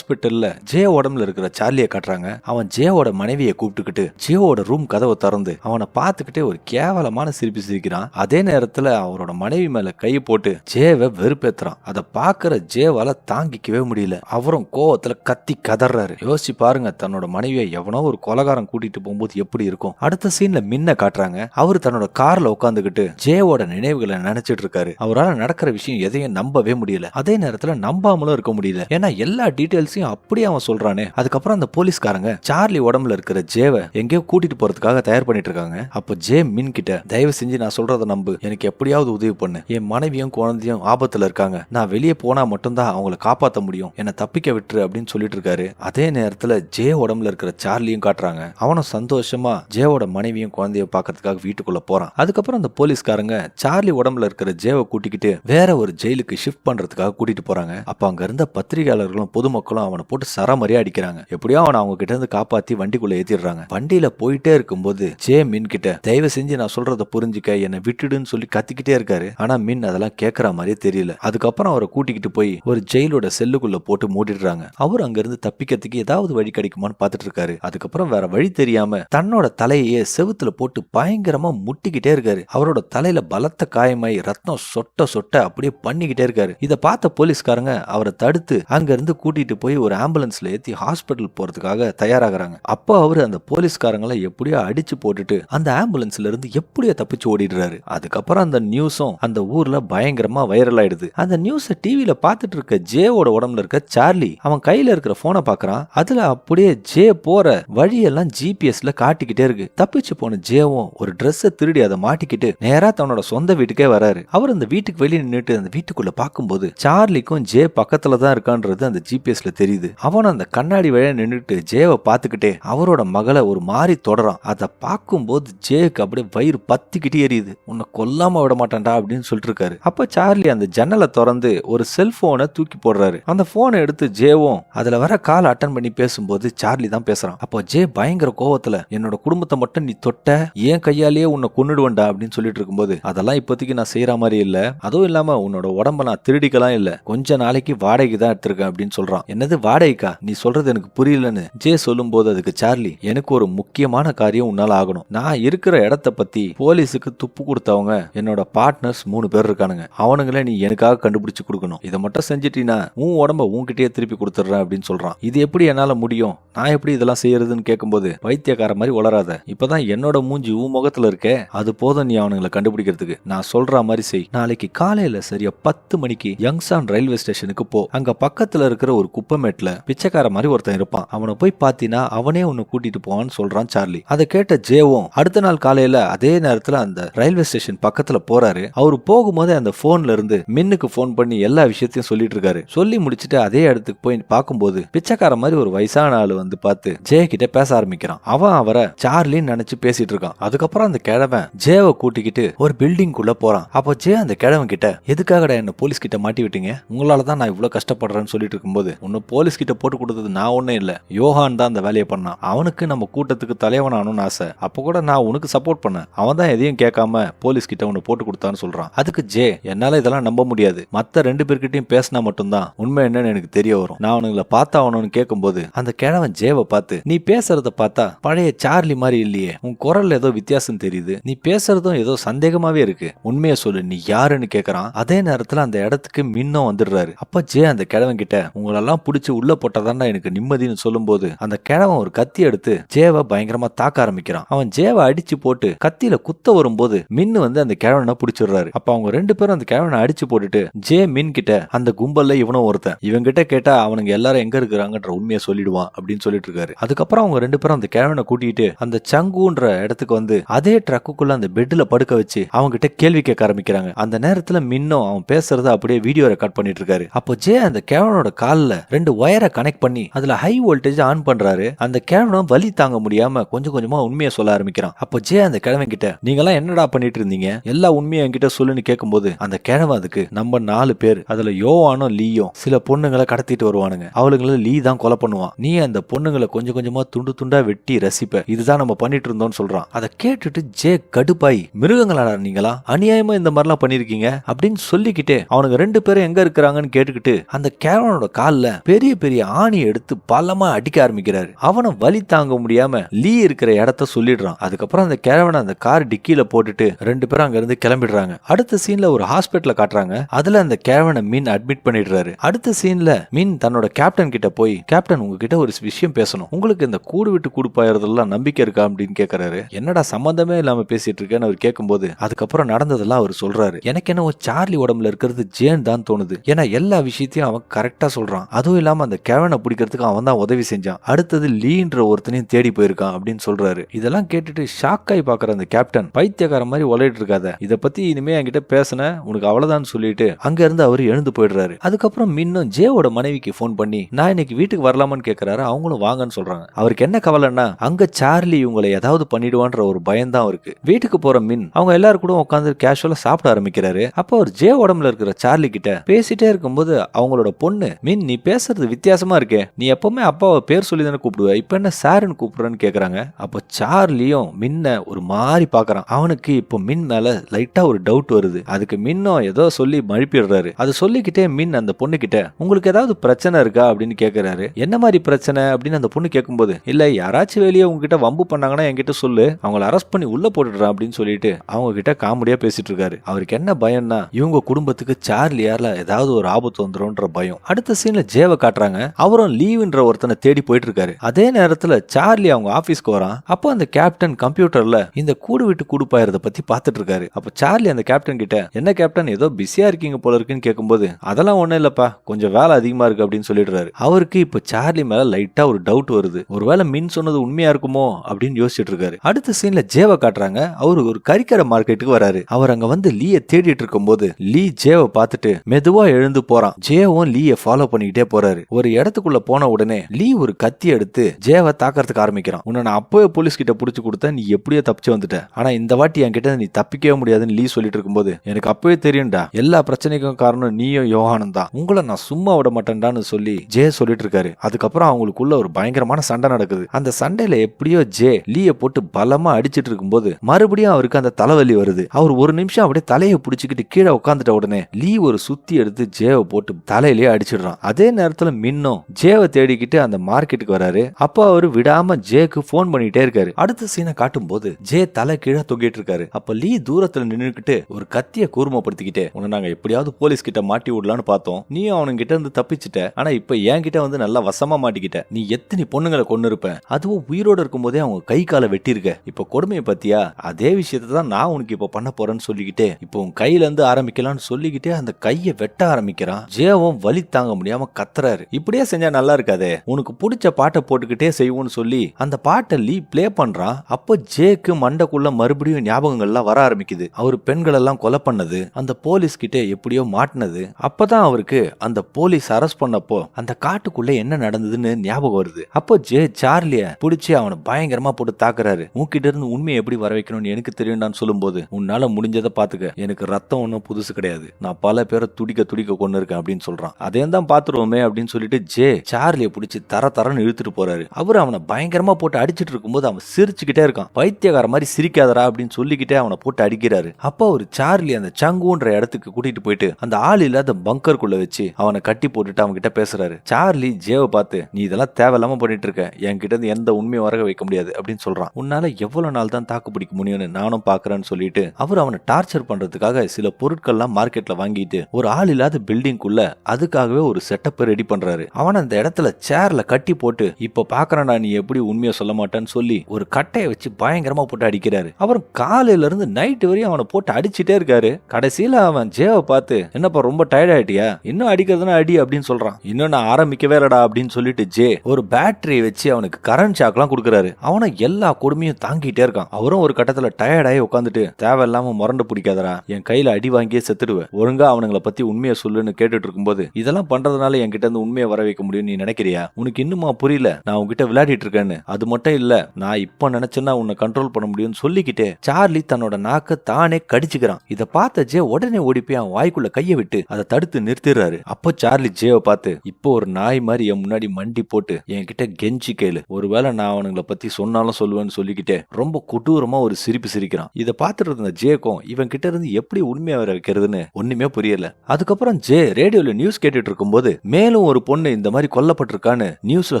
ஹாஸ்பிட்டல்ல ஜே உடம்புல இருக்கிற சார்லியை காட்டுறாங்க. அவன் ஜேவோட மனைவியை கூப்பிட்டுக்கிட்டு ஜேவோட ரூம் கதவை திறந்து அவனை பார்த்துக்கிட்டே ஒரு கேவலமான சிரிப்பு சிரிக்கிறான். அதே நேரத்துல அவரோட மனைவி மேல கை போட்டு ஜேவை வெறுப்பேத்துறான். அதை பாக்குற ஜேவால தாங்கிக்கவே முடியல. அவரும் கோவத்துல கத்தி கதறாரு. யோசிச்சு பாருங்க தன்னோட மனைவியை எவனோ ஒரு கொலகாரம் கூட்டிட்டு போகும்போது எப்படி இருக்கும்? அடுத்த சீன்ல மின்ன காட்டுறாங்க. அவர் தன்னோட கார்ல உட்காந்துக்கிட்டு ஜேவோட நினைவுகளை நினைச்சிட்டு இருக்காரு. அவரால் நடக்கிற விஷயம் எதையும் நம்பவே முடியல. அதே நேரத்துல நம்பாமலும் இருக்க முடியல. ஏன்னா எல்லா டீட்டெயில்ஸையும் அப்படியே அவன் சொல்றானே. அதுக்கப்புறம் அந்த போலீஸ்காரங்க சார்லி உடம்புல இருக்கிற ஜேவை எங்கேயோ கூட்டிட்டு போறதுக்காக தயார் பண்ணிட்டு இருக்காங்க. அப்ப ஜே மின் கிட்ட தயவு செஞ்சு நான் சொல்றதை நம்பு. எனக்கு எப்படியாவது உதவி பண்ணு. என் மனைவியும் குழந்தையும் ஆபத்துல இருக்காங்க. நான் வெளியே போனா மட்டும்தான் அவங்கள காப்பாத்த முடியும். என்னை தப்பிக்க விட்டுரு அப்படின்னு சொல்லிட்டு இருக்காரு. அதே நேரத்துல ஜே உடம்புல இருக்கிற சார்லியும் காட்டுறாங்க. அவனும் சந்தோஷமா ஜேவோட மனைவியும் குழந்தையும் பார்க்கறதுக்காக வீட்டுக்குள்ள போறான். அதுக்கப்புறம் அந்த போலீஸ்காரங்க சார்லி உடம்புல இருக்கிற ஜேவை கூட்டிக்கிட்டு வேற ஒரு ஜெயிலுக்கு ஷிஃப்ட் பண்றதுக்காக கூட்டிட்டு போறாங்க. அப்ப அங்க இருந்த பத்திரிகையாளர்களும் பொதுமக்களும் அவனை போட்டு சரமரியா அடிக்கிறாங்க. எப்படியோ அவனை அவங்க கிட்ட இருந்து காப்பாத்தி வண்டிக்குள்ள ஏத்திடுறாங்க. வண்டியில போயிட்டே இருக்கும்போது ஜே மின் கிட்ட தயவு செஞ்சு நான் சொல்றத புரிஞ்சுக்க என்னை விட்டுடுன்னு சொல்லி கத்திக்கிட்டே இருக்காரு. ஆனா மின் அதெல்லாம் கேட்கற மாதிரியே தெரியல. அதுக்கப்புறம் அவரை கூட்டிக்கிட்டு போய் ஒரு ஜெயிலோட செல்லுக்குள்ள போட்டு மூடிடுறாங்க. அவர் அங்க இருந்து தப்பிக்கிறதுக்கு ஏதாவது வழி கிடைக்குமான்னு பார்த்துட்டு இருக்காரு. அதுக்கப்புறம் வேற வழி தெரியாம தன்னோட தலையே செவுத்துல போட்டு பயங்கரமா முட்டிக்கிட்டே இருக்காரு. அவரோட தலையில பலத்த காயமாய் ரத்தம் சொட்ட சொட்ட அப்படியே பண்ணிக்கிட்டே இருக்காரு. இதை பார்த்த போலீஸ்காரங்க அவரை தடுத்து அங்க இருந்து கூட்டிட்டு போய் ஒரு ஆம்புலன்ஸ்ல ஏத்தி ஹாஸ்பிட்டல் போறதுக்காக தயாராகிறாங்க. அப்போ அவரு அந்த போலீஸ்காரங்களை எப்படியோ அடிச்சு போட்டுட்டு அந்த ஆம்புலன்ஸ்ல இருந்து எப்படியோ தப்பிச்சு ஓடிடுறாரு. அதுக்கப்புறம் அந்த நியூஸும் அந்த ஊர்ல பயங்கரமா வைரல் ஆயிடுது. அந்த நியூஸ டிவியில பார்த்துட்டு இருக்க ஜேவோட உடம்புல இருக்க சார்லி அவன் கையில இருக்கிற போனை பார்க்கறான். அதுல அப்படியே ஜே போற வழியெல்லாம் ஜிபிஎஸ்ல காட்டிக்கிட்டே இருக்கு. தப்பிச்சு போன ஜேவும் ஒரு ட்ரெஸ்ஸை திருடி அதை மாட்டிக்கிட்டு நேரா தன்னோட சொந்த வீட்டுக்கே வராரு. அவர் அந்த வீட்டுக்கு வெளியே நின்றுட்டு அந்த வீட்டுக்குள்ள பார்க்கும்போது சார்லிக்கும் ஜே பக்கத்துல தான் இருக்கான்றது அந்த ஜிபிஎஸ்ல தெரியுது. அவன் அந்த கண்ணாடி வழியா நின்னுட்டு ஜேவை பார்த்துக்கிட்டே அவரோட மகளை ஒரு மாதிரி தொடறான். அதை பார்க்கும்போது ஜேக்கு அப்படியே வயிறு பத்திக்கிட்டே எரியுது. உன்னை கொல்லாம விட மாட்டான்டா அப்படின்னு சொல்லிட்டு இருக்காரு அப்ப சார்லி அந்த ஜன்னலை திறந்து ஒரு செல்போனை தூக்கி போடுறாரு. அந்த போனை எடுத்து ஜேவும் அதுல வர கால் அட்டன் பண்ணி பேசும்போது சார்லி தான் பேசுறான். அப்போ ஜே பயங்கர கோவத்துல என்னோட குடும்பத்தை மட்டும் நீ தொட்ட ஏன் கையாலேயே உன்னை கொன்னுடுவேன்டா அப்படின்னு சொல்லிட்டு இருக்கும்போது அதெல்லாம் இப்போதைக்கு நான் செய்யற மாதிரி இல்ல. அதுவும் இல்லாம உன்னோட உடம்ப நான் திருடிக்கலாம் இல்ல. கொஞ்ச நாளைக்கு வாடகை தான் எடுத்திருக்கேன் அப்படின்னு சொல்றான். என்னது வாடகைக்கா? நீ சொல்றது எனக்கு புரியலன்னு. ஜே சொல்லும் போது அதுக்கு சார்லி எனக்கு ஒரு முக்கியமான காரியம் உன்னால ஆகணும். நான் இருக்கிற இடத்த பத்தி போலீஸுக்கு துப்பு கொடுத்தவங்க என்னோட பார்ட்னர்ஸ் மூணு பேர் இருக்கானுங்க. அவனுங்களே நீ எனக்காக கண்டுபிடிச்சு கொடுக்கணும். இதை மட்டும் செஞ்சிட்டீனா உன் உடம்ப உன்கிட்டயே திருப்பி கொடுத்துட்றேன் அப்படின்னு சொல்றான். இது எப்படி என்னால முடியும்? நான் எப்படி இதெல்லாம் செய்யறதுன்னு கேட்கும்போது வைத்தியக்கார மாதிரி வளராத இப்பதான் என்னோட மூஞ்சி உன் முகத்துல இருக்கே அது போதும் நீ அவனுங்களை கண்டுபிடிக்கிறதுக்கு. நான் சொல்ற மாதிரி செய். நாளைக்கு காலையில சரியா பத்து மணிக்கு யங்ஸான் ரயில்வே ஸ்டேஷனுக்கு போ. அங்க பக்கத்துல இருக்கிற ஒரு குப்பமேட்ல பிச்சைக்கார மாதிரி ஒருத்தன் இருப்பான். அவனை போய் பாத்தீனா அவனே உன்னை கூட்டிட்டு போவான்னு சொல்றான் சார்லி. அதை கேட்ட ஜேவும் அடுத்த நாள் காலையில அதே நேரத்துல அந்த ரயில்வே ஸ்டேஷன் பக்கத்துல போறாரு. அவர் போகும்போதே அந்த போன்ல இருந்து மின்னுக்கு போன் பண்ணி எல்லா விஷயத்தையும் சொல்லிட்டு இருக்காரு. சொல்லி முடிச்சிட்டு அதே இடத்துக்கு போய் பார்க்கும்போது பிச்சைக்கார மாதிரி ஒரு வயசான ஆளு வந்து பார்த்து ஜே கிட்ட பேச ஆரம்பிக்கிறான். அவன் அவரை சார்லின்னு நினைச்சு பேசிட்டு இருக்கான். அதுக்கப்புறம் அந்த கிழவன் ஜேவை கூட்டிக்கிட்டு ஒரு பில்டிங் குள்ள போறான். அப்போ ஜே அந்த கிழவன் கிட்ட எதுக்காகடா என்ன போலீஸ் கிட்ட மாட்டி விட்டீங்க? உங்களால தான் நான் இவ்வளவு கஷ்டப்படுறேன்னு சொல்லிட்டு இருக்கும்போது உன்னை போலீஸ் கிட்ட போட்டு கொடுத்தது நான் ஒன்னும் இல்ல. யோகான் தான் அந்த வேலையை பண்ணான். அவனுக்கு நம்ம கூட்டத்துக்கு தலைவன் ஆகணும்னு ஆசை. அப்போ கூட நான் உனக்கு சப்போர்ட் பண்ணேன். அவன் தான் எதையும் கேட்காம போலீஸ் கிட்ட உன்னை போட்டு கொடுத்தான்னு சொல்றான். அதுக்கு ஜே என்னால இதெல்லாம் நம்ப முடியாது. மத்த ரெண்டு பேர்கிட்டயும் பேசினா மட்டும்தான் உண்மை என்னன்னு எனக்கு தெரிய வரும். நான் அவனுங்களை பார்த்தாவணும்னு கேட்கும்போது அந்த கிழவன் ஜேவை பார்த்து நீ பேசுறத பார்த்தா பழைய சார்லி மாதிரி இல்லையே. உன் குரல்ல ஏதோ வித்தியாசம் தெரியுது. நீ பேசுறதும் ஏதோ சந்தேகமாவே இருக்கு. உண்மையை சொல்லு நீ யாருன்னு கேக்குறான். அதே நேரத்துல அந்த இடத்துக்கு மின்னும் வந்துடுறாரு. அப்ப ஜே அந்த கிழவன் கிட்ட உங்களெல்லாம் பிடிச்சி உள்ள போட்டதாண்டா எனக்கு நிம்மதின்னு சொல்லும்போது அந்த கிழவன் ஒரு கத்தி எடுத்து ஜேவை பயங்கரமா தாக்க ஆரம்பிக்கிறான். அவன் ஜேவை அடிச்சு போட்டு கத்தியில குத்த வரும்போது மின்னு வந்து அந்த கிழவனை பிடிச்சிடுறாரு. அப்ப அவங்க ரெண்டு பேரும் அந்த கிழவனை அடிச்சு போட்டுட்டு ஜே மின் கிட்ட அந்த கும்பல்ல இவனும் ஒருத்தன். இவன் கிட்ட கேட்டா அவனுங்க எல்லாரும் எங்க இருக்கிறாங்கன்ற உண்மையை சொல்லிடுவான் அப்படின்னு சொல்லிட்டு இருக்காரு. அதுக்கப்புறம் அவங்க ரெண்டு பேரும் அந்த கிழவனை கூட்டிட்டு அந்த சங்குன்ற இடத்துக்கு வந்து அதே ட்ரக்குக்குள்ள அந்த பெட்ல படுக்க வச்சு அவங்க கிட்ட கேள்வி கேட்க ஆரம்பிக்கிறாங்க. அந்த நேரத்துல மின்னும் அவன் பேசுறத அப்படியே வீடியோ ரெக்கார்ட் பண்ணிட்டு இருக்காரு. அப்போ ஜே அந்த கிழவனோட கால்ல ரெண்டு ஒயரை கனெக்ட் பண்ணி அதுல ஹை வோல்டேஜ் ஆன் பண்றாரு. அந்த கிழவனும் வலி தாங்க முடியாம கொஞ்சம் கொஞ்சமா உண்மையை சொல்ல ஆரம்பிக்கிறான். அப்போ ஜே அந்த கிழவன் கிட்ட நீங்க எல்லாம் என்னடா பண்ணிட்டு இருந்தீங்க? எல்லா உண்மையும் என்கிட்ட சொல்லுன்னு கேட்கும்போது அந்த கிழவன் அதுக்கு நம்ம நாலு பேர் அதுல யோவானும் லீயும் சில பொண்ணுங்களை கடத்திட்டு வருவானுங்க. அவளுங்களை லீ தான் கொலை பண்ணுவான். நீ அந்த பொண்ணுங்களை கொஞ்சம் கொஞ்சமா துண்டு துண்டா வெட்டி ரசிப்ப. இதுதான் நம்ம பண்ணிட்டு இருந்தோம்னு சொல்றான். அதை கேட்டுட்டு ஜே கடுப்பாய் மிருகங்களாடா நீங்களா? அநியாயமா இந்த மாதிரிலாம் பண்ணிருக்கீங்க அப்படின்னு சொல்லிக்கிட்டே அவனுங்க ரெண்டு பேரும் எங்க இருக்கிறாங்கன்னு கேட்டுக்கிட்டு அந்த கேரவனோட கால்ல பெரிய பெரிய ஆணியை எடுத்து பலமா அடிக்க ஆரம்பிக்கிறாரு. அவனை வலி தாங்க முடியாம லீ இருக்கிற இடத்த சொல்லிடுறான். அதுக்கப்புறம் அந்த கிழவனை அந்த கார் டிக்கில போட்டுட்டு ரெண்டு பேரும் அங்க இருந்து கிளம்பிடுறாங்க. அடுத்த சீன்ல ஒரு ஹாஸ்பிட்டல காட்டுறாங்க. அதுல அந்த கிழவனை மீன் அட்மிட் பண்ணிடுறாரு. அடுத்த சீன்ல மீன் தன்னோட கேப்டன் கிட்ட போய் கேப்டன் உங்ககிட்ட ஒரு விஷயம் பேசணும். உங்களுக்கு இந்த கூடு விட்டு கூடு பாயறதெல்லாம் நம்பிக்கை இருக்கா? அப்படின்னு கேக்குறாரு. என்னடா சம்பந்தமே இல்லாம பேசிட்டு இருக்கேன்னு அவர் கேட்கும்போது அதுக்கப்புறம் நடந்ததெல்லாம் அவர் சொல்றாரு. எனக்கு என்ன சார்லி உடம்புல இருக்கிறது ஜேன் தான் தோணுது. ஏன்னா எல்லா விஷயத்தையும் அவன் கரெக்டா சொல்றான். அதுவும் இல்லாம அந்த கெவனை பிடிக்கிறதுக்கு அவன் தான் உதவி செஞ்சான். அடுத்தது லீன்ற ஒருத்தனையும் தேடி போயிருக்கான் அப்படின்னு சொல்றாரு. இதெல்லாம் கேட்டுட்டு ஷாக் ஆகி பாக்குற அந்த கேப்டன் பைத்தியக்கார மாதிரி உலையிட்டு இருக்காத. இத பத்தி இனிமே என்கிட்ட பேசின உனக்கு அவ்வளவுதான் சொல்லிட்டு அங்க இருந்து அவர் எழுந்து போயிடுறாரு. அதுக்கப்புறம் மின்னும் ஜேவோட மனைவிக்கு ஃபோன் பண்ணி நான் இன்னைக்கு வீட்டுக்கு வரலாமான்னு கேக்குறாரு. அவங்களும் வாங்கன்னு சொல்றாங்க. அவருக்கு என்ன கவலைன்னா அங்க சார்லி இவங்களை ஏதாவது பண்ணிடுவான்ற ஒரு பயம் தான் இருக்கு வீட்டுக்கு போற மின் அவங்க எல்லாரும் கூட உட்காந்து கேஷுவலா சாப்பிட ஆரம்பிக்கிறாரு. அப்போ அவர் ஜே உடம்புல இருக்கிற சார்லி கிட்ட பேசிட்டே இருக்கும்போது அவங்களோட பொண்ணு மின் நீ பேசுறது வித்தியாசமா இருக்கே. நீ எப்பவுமே அப்பாவை பேர் சொல்லி தானே கூப்பிடுவ. இப்போ என்ன சாருன்னு கூப்பிடுறேன்னு கேட்குறாங்க அப்போ சார்லியும் மின்ன ஒரு மாதிரி பார்க்குறான் அவனுக்கு இப்போ மின் மேலே லைட்டாக ஒரு டவுட் வருது. அதுக்கு மின்னும் ஏதோ சொல்லி மழுப்பிடுறாரு. அது சொல்லிக்கிட்டே மின் அந்த பொண்ணு கிட்ட உங்களுக்கு ஏதாவது பிரச்சனை இருக்கா? அப்படின்னு கேட்குறாரு என்ன மாதிரி பிரச்சனை? அப்படின்னு அந்த பொண்ணு கேட்கும்போது இல்லை யாராச்சும் வெளியே உங்ககிட்ட வம்பு பண்ணாங்கன்னா என்கிட்ட சொல்லு. அவங்கள அரெஸ்ட் பண்ணி உள்ள போட்டுடுறான் அப்படின்னு சொல்லிட்டு அவங்க கிட்ட காமெடியா பேசிட்டு இருக்காரு அவருக்கு என்ன பயம்னா இவங்க குடும்பத்துக்கு சார்லி யார்ல ஏதாவது ஒரு ஆபத்து வந்துரும்ன்ற பயம். அடுத்த சீன்ல ஜேவை காட்டுறாங்க. அவரும் லீவ்ன்ற ஒருத்தனை தேடி போயிட்டு இருக்காரு அதே நேரத்துல சார்லி அவங்க ஆபீஸ்க்கு வரான். அப்போ அந்த கேப்டன் கம்ப்யூட்டர்ல இந்த கூடு விட்டு கூடு பத்தி பாத்துட்டு இருக்காரு அப்ப சார்லி அந்த கேப்டன் கிட்ட என்ன கேப்டன் ஏதோ பிஸியா இருக்கீங்க போல இருக்குன்னு கேட்கும்போது அதெல்லாம் ஒண்ணும் இல்லப்பா. கொஞ்சம் வேலை அதிகமா இருக்கு அப்படின்னு சொல்லிடுறாரு. அவருக்கு இப்ப சார்லி மேல லைட்டா ஒரு டவுட் வருது. ஒருவேளை மின் சொன்னது உண்மையா இருக்குமோ? அப்படின்னு யோசிச்சுட்டு இருக்காரு அடுத்த சீன்ல ஜேவை காட்டுறாங்க. அவரு ஒரு கறிக்கடை மார்க்கெட்டுக்கு வராரு. அவர் அங்க வந்து லீய தேடிட்டு இருக்கும்போது லீ ஜேவை பார்த்துட்டு மெதுவா எழுந்து போறான். ஜேவும் லீய ஃபாலோ பண்ணிக்கிட்டே போறாரு. ஒரு இடத்துக்குள்ள போன உடனே லீ ஒரு கத்தி எடுத்து ஜேவை தாக்கறதுக்கு ஆரம்பிக்கிறான். உன்னை நான் அப்பவே போலீஸ் கிட்ட புடிச்சு கொடுத்த நீ எப்படியோ தப்பிச்சு வந்துட்ட. ஆனா இந்த வாட்டி என்கிட்ட நீ தப்பிக்கவே முடியாதுன்னு லீ சொல்லிட்டு இருக்கும்போது எனக்கு அப்பவே தெரியும்டா. எல்லா பிரச்சனைக்கும் காரணம் நீயும் யோகானும் தான். உங்களை நான் சும்மா விட மாட்டேன்டான்னு சொல்லி ஜே சொல்லிட்டு இருக்காரு. அதுக்கப்புறம் அவங்களுக்குள்ள ஒரு பயங்கரமான சண்டை நடக்குது. அந்த சண்டையில எப்படியோ ஜே லீய போட்டு பலமா அடிச்சிட்டு இருக்கும்போது மறுபடியும் அவருக்கு அந்த தலைவலி வருது. அவர் ஒரு நிமிஷம் அப்படியே தலையை பிடிச்சிக்கிட்டு கீழே உட்காந்துட்ட உடனே லீ ஒரு சுத்தி எடுத்து ஜேவை போட்டு தலையிலேயே அடிச்சிடுறான். அதே நேரத்துல மின்னும். ஜேவை தேடிக்கிட்டு அந்த மார்க்கெட்டுக்கு வராரு. அப்போ அவரு விடாம ஜேக்கு ஃபோன் பண்ணிட்டே இருக்காரு. அடுத்த சீனை காட்டும் போது ஜே தலை கீழே தொங்கிட்டு இருக்காரு. அப்ப லீ தூரத்துல நின்னுக்கிட்டு ஒரு கத்திய கூர்மப்படுத்திக்கிட்டே உன்னை நாங்க எப்படியாவது போலீஸ் கிட்ட மாட்டி விடலான்னு பார்த்தோம். நீயும் அவனுங்க கிட்ட இருந்து தப்பிச்சிட்ட. ஆனா இப்ப என் கிட்ட வந்து நல்லா வசமா மாட்டிக்கிட்ட. நீ எத்தனை பொண்ணுங்களை கொண்டு இருப்ப அதுவும் உயிரோட இருக்கும்போதே அவங்க கை காலை வெட்டியிருக்க. இப்ப கொடுமையை பத்தியா அதே விஷயத்தை தான் நான் உனக்கு இப்ப பண்ண போறேன்னு சொல்லிக்கிட்டே இப்போ உன் கையில இருந்து ஆரம்பிக்கலாம்னு சொல்லிக்கிட்டே அந்த கையை வெட்ட ஆரம்பிக்கிறான். ஜேவும் வலி தாங்க முடியாம கத்துறாரு. இப்படியே செஞ்சா நல்லா இருக்காதே. உனக்கு பிடிச்ச பாட்டை போட்டுக்கிட்டே செய்வோம்னு சொல்லி அந்த பாட்டை லீ ப்ளே பண்றான். அப்போ ஜேக்கு மண்டக்குள்ள மறுபடியும் ஞாபகங்கள்லாம் வர ஆரம்பிக்குது. அவர் பெண்கள் எல்லாம் கொலை பண்ணது அந்த போலீஸ் கிட்டே எப்படியோ மாட்டினது. அப்பதான் அவருக்கு அந்த போலீஸ் அரெஸ்ட் பண்ணப்போ அந்த காட்டுக்குள்ள என்ன நடந்ததுன்னு ஞாபகம் வருது. அப்போ ஜே சார்லிய பிடிச்சி அவனை பயங்கரமா போட்டு தாக்குறாரு. உன்கிட்ட இருந்து உண்மையை எப்படி வர வைக்கணும்னு எனக்கு தெரியும்டான்னு சொல்லும்போது உன்னால முடிஞ்சதை பாத்துக்க. எனக்கு ரத்தம் ஒன்றும் புதுசு கிடையாது. நான் பல பேரை துடிக்க துடிக்க கொண்டு இருக்கேன் அப்படின்னு சொல்றான். அதே தான் பாத்துருவோமே அப்படின்னு சொல்லிட்டு ஜே சார்லிய பிடிச்சி தர தரன்னு இழுத்துட்டு போறாரு. அவர் அவனை பயங்கரமா போட்டு அடிச்சிட்டு இருக்கும்போது அவன் சிரிச்சுக்கிட்டே இருக்கான். பைத்தியக்கார மாதிரி சிரிக்காதரா அப்படின்னு சொல்லிக்கிட்டே அவனை போட்டு அடிக்கிறாரு. அப்போ அவர் சார்லி அந்த சங்குன்ற இடத்துக்கு கூட்டிட்டு போயிட்டு அந்த ஆள் இல்லாத பங்கருக்குள்ள வச்சு அவனை கட்டி போட்டுட்டு அவன் கிட்ட பேசுறாரு. சார்லி ஜேவை பார்த்து நீ இதெல்லாம் தேவையில்லாம பண்ணிட்டு இருக்க. என்கிட்ட இருந்து எந்த உண்மையும் வர வைக்க முடியாது. அப்படின்னு சொல்றான். உன்னால எவ்வளவு நாள் தான் தாக்கு பிடிக்க முடியும்னு நானும் பாக்குறேன்னு சொல்லிட்டு அவர் அவனை டார்ச்சர் பண்றதுக்காக சில பொருட்கள்லாம் மார்க்கெட்ல வாங்கிட்டு ஒரு ஆள் இல்லாத பில்டிங்குள்ள அதுக்காகவே ஒரு செட்டப் ரெடி பண்றாரு. அவன் அந்த இடத்துல சேர்ல கட்டி போட்டு இப்ப பாக்குறேன்டா நீ எப்படி உண்மையை சொல்ல மாட்டேன்னு சொல்லி ஒரு கட்டையை வச்சு பயங்கரமா போட்டு அடிக்கிறாரு. அப்புறம் காலையில இருந்து நைட் வரையும் அவனை போட்டு அடிச்சிட்டே இருக்காரு. கடைசியில அவன் ஜேவை பார்த்து என்னப்பா ரொம்ப டயர்ட் ஆயிட்டியா? இன்னும் அடிக்கிறதுனா அடி அப்படின்னு சொல்றான். இன்னும் நான் ஆரம்பிக்கவே இல்லடா அப்படின்னு சொல்லிட்டு ஜே ஒரு பேட்டரி வச்சு அவனுக்கு கரண்ட் ஷாக்லாம் கொடுக்குறாரு. அவனை எல்லா கொடுமையும் தாங்கிட்டே இருக்கான். அவரும் ஒரு கட்டத்துல டயர்டாயி உட்காந்துட்டு தேவையில்லாம முரண்டு பிடிக்காதடா. என் கையில அடி வாங்கியே செத்துடுவேன். ஒழுங்கா அவனுங்களை பத்தி உண்மையை சொல்லுன்னு கேட்டுட்டு இருக்கும்போது இதெல்லாம் பண்றதுனால என்கிட்ட இருந்து உண்மையை வர வைக்க முடியும் நீ நினைக்கிறியா? உனக்கு இன்னுமா புரியல? நான் உன்கிட்ட விளையாடிட்டு இருக்கேன்னு. அது மட்டும் இல்ல நான் இப்ப நினைச்சேன்னா உன்னை கண்ட்ரோல் பண்ண முடியும்னு சொல்லிக்கிட்டே சார்லி தன்னோட நாக்க தானே கடிச்சுக்கிறான். இத பார்த்த ஜே உடனே ஓடி போய் அவன் வாய்க்குள்ள கையை விட்டு அதை தடுத்து நிறுத்திடுறாரு. அப்போ சார்லி ஜேவை பார்த்து இப்போ ஒரு நாய் மாதிரி என் முன்னாடி மண்டி போட்டு என்கிட்ட கெஞ்சி கேளு. ஒருவேளை நான் அவனுங்களை பத்தி சொன்னாலும் சொல்லுவேன்னு சொல்லிக்கிட்டே ரொம்ப கொடூரமா ஒரு சிரிப்பு சிரிக்கிறான். இதை பார்த்துட்டு இருந்த ஜேக்கும் இவன் கிட்ட இருந்து எப்படி உண்மையை வர வைக்கிறதுன்னு ஒண்ணுமே புரியல. அதுக்கப்புறம் ஜே ரேடியோல நியூஸ் கேட்டுட்டு இருக்கும்போது மேலும் ஒரு பொண்ணு இந்த மாதிரி கொல்லப்பட்டிருக்கான்னு நியூஸ்ல